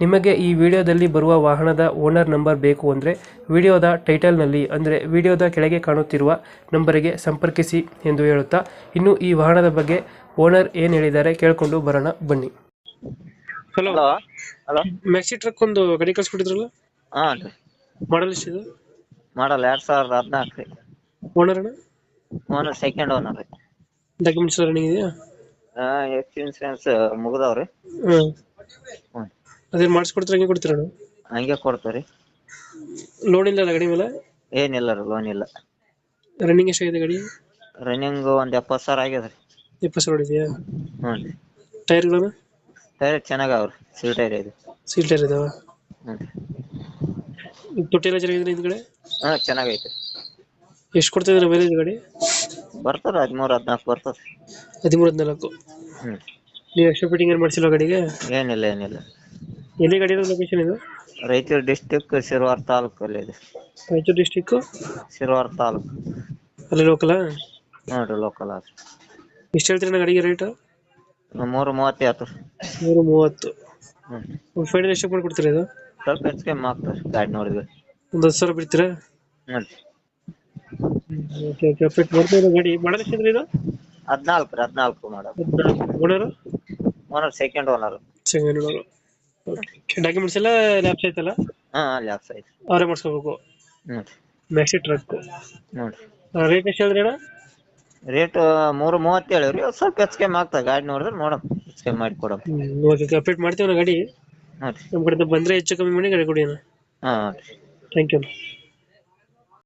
ನಿಮಗೆ ಈ ವಿಡಿಯೋದಲ್ಲಿ ಬರುವ ವಾಹನದ ಓನರ್ ನಂಬರ್ ಬೇಕು ಅಂದರೆ ವಿಡಿಯೋದ ಟೈಟಲ್ನಲ್ಲಿ ಅಂದರೆ ವಿಡಿಯೋದ ಕೆಳಗೆ ಕಾಣುತ್ತಿರುವ ನಂಬರಿಗೆ ಸಂಪರ್ಕಿಸಿ ಎಂದು ಹೇಳುತ್ತಾ ಇನ್ನು ಈ ವಾಹನದ ಬಗ್ಗೆ ಓನರ್ ಏನು ಹೇಳಿದ್ದಾರೆ ಕೇಳಿಕೊಂಡು ಬರೋಣ ಬನ್ನಿ. ಹಲೋ ಹಲೋ ಮೆಕ್ಸಿ ಟ್ರಕ್ ಒಂದು ಗಾಡಿ ಕಳ್ಸಿಕೊಟ್ಟಿದ್ರಲ್ಲ? ಹಾಂ ರೀ. ಮಾಡಲ್ ಎಷ್ಟಿದೆ? ಮಾಡಲ್ ಎರಡು ಸಾವಿರದ ಹದಿನಾಲ್ಕು ರೀ. ಓನರ್ ಅಣ್ಣ? ಓನರ್ ಸೆಕೆಂಡ್ ಓನರ್ ರೀ. ಡಾಕ್ಯುಮೆಂಟ್ಸ್ ರನ್ನಿಂಗ್ ಇದೆಯಾ? ಎಕ್ಸ್ ಇನ್ಸೂರೆನ್ಸ್ ಮುಗಿದವ್ರಿ. ಹ್ಞೂ ಹ್ಞೂ ಅದೇನು ಮಾಡಿಸ್ಕೊಡ್ತಾರೆ ಹಂಗೆ ಕೊಡ್ತೀರಣ್ಣ ಹಂಗೆ ಕೊಡ್ತಾರೆ. ಲೋನ್ ಇಲ್ಲ ಅಲ್ಲ ಗಾಡಿ ಮೇಲೆ? ಏನಿಲ್ಲ ರೀ ಲೋನ್ ಇಲ್ಲ. ರನ್ನಿಂಗ್ ಎಷ್ಟಾಗಿದೆ ಗಾಡಿ? ರನ್ನಿಂಗ್ ಒಂದು ಎಪ್ಪತ್ತು ಸಾವಿರ ಆಗ್ಯದ ರೀ. ಎಪ್ಪತ್ತು ಸಾವಿರ ಇದೆಯಾ? ಹ್ಞೂ ರೀ. ಟೈರ್ಗಳನ್ನ ಟೈರ್ ಚೆನ್ನಾಗಿ ಅವ್ರಿ ಸಿಲ್ ಟೈರ್ ಇದೆ. ಸೀಲ್ ಟೈರ್ ಇದಾವ? ಹ್ಞೂ ರೀ. ತೊಟ್ಟಿ ಎಲ್ಲ ಚೆನ್ನಾಗಿದೆ ಹಿಂದ್ಗಡೆ ಹಾಂ ಚೆನ್ನಾಗೈತೆ. ಎಷ್ಟು ಕೊಡ್ತಿದ್ರೆ ಬೇರೆ ಮೈಲೇಜ್ ಗಾಡಿ? ಬರ್ತಾರೆ ಹದಿಮೂರು ಹದಿನಾಲ್ಕು ಬರ್ತದೆ. ಹದಿಮೂರು ಹದಿನಾಲ್ಕು. ಹ್ಞೂ ನೀವು ಎಕ್ಸ್ಟ್ರಾ ಫಿಟ್ಟಿಂಗ್ ಏನು ಮಾಡಿಸಿಲ್ಲ ಗಾಡಿಗೆ? ಏನಿಲ್ಲ ಏನಿಲ್ಲ. ಎಲ್ಲಿ ಗಾಡಿ ಲೊಕೇಶನ್ ಇದು? ರಾಯಚೂರು ಡಿಸ್ಟಿಕ್ ತಾಲೂಕು ತಾಲೂಕಲ್ಲಿ ಇದೆ. ರಾಯಚೂರು ಡಿಸ್ಟಿಕ್ಕು ಶಿರ್ವಾರ ತಾಲೂಕು. ಅಲ್ಲಿ ಲೋಕಲ್ ನೋಡ್ರಿ ಲೋಕಲ್ ಅದು ಎಷ್ಟು ಗಾಡಿಗೆ ರೇಟ್ ಮೂರು ಮೂವತ್ತೈದು ರೀ ಮೂರು ಮೂವತ್ತು ಫೈನಲ್ ಎಷ್ಟು ಕೊಡ್ತೀರಾ ಇದು? ಸ್ವಲ್ಪ ಹೆಚ್ಚಿಗೆ ಮಾಡ್ತಾರೆ ಗಾಡಿ ನೋಡಿದ್ರೆ. ಒಂದು ಹತ್ತು ಸಾವಿರ ಬಿಡ್ತೀರಾ? ಓಕೆ ಓಕೆ ಅಪ್ಡೇಟ್ ಮಾಡ್ತಾ ಇರೋ ಗಾಡಿ ಮಾಡಲ್ ಎಷ್ಟಿದ್ರೆ ಇದು? ಹದಿನಾಲ್ಕು ರೀ ಹದಿನಾಲ್ಕು ಮಾಡೋದು owner owner second owner second owner okay documents ಎಲ್ಲ ಲ್ಯಾಪ್ಸ್ ಐತಲ್ಲ ಹಾ ಆಫ್ ಐತಿ ಅವರೇ ಮಾಡಿಸ್ಕೋಬೇಕು. ಹ್ಞೂ ಮ್ಯಾಕ್ಸಿ ಟ್ರಕ್ ನೋಡ್ರಿ. ರೇಟ್ ಎಷ್ಟು ಹೇಳಿದ್ರಿ ಅಣ್ಣ? ರೇಟ್ ಮೂರು ಮೂವತ್ತೇಳು ಹೇಳಿವ್ರಿ. ಸ್ವಲ್ಪ ಹೆಚ್ಚಿಗೆ ಆಗ್ತದೆ. ಗಾಡಿ ನೋಡಿದ್ರೆ ನೋಡಮ್ ಹೆಚ್ಚಿಗೆ ಮಾಡಿ ಕೊಡಮ್ ಓಕೆ ಅಪ್ಡೇಟ್ ಮಾಡ್ತೀವಿ ಗಾಡಿ. ಹ್ಞೂ ರೀ ನಮ್ಮ ಕಡೆಯಿಂದ ಬಂದರೆ ಹೆಚ್ಚು ಕಮ್ಮಿ ಮಾಡಿ ಗಾಡಿ ಕೊಡಿ ಅಣ್ಣ. ಹಾಂ ಥ್ಯಾಂಕ್ ಯು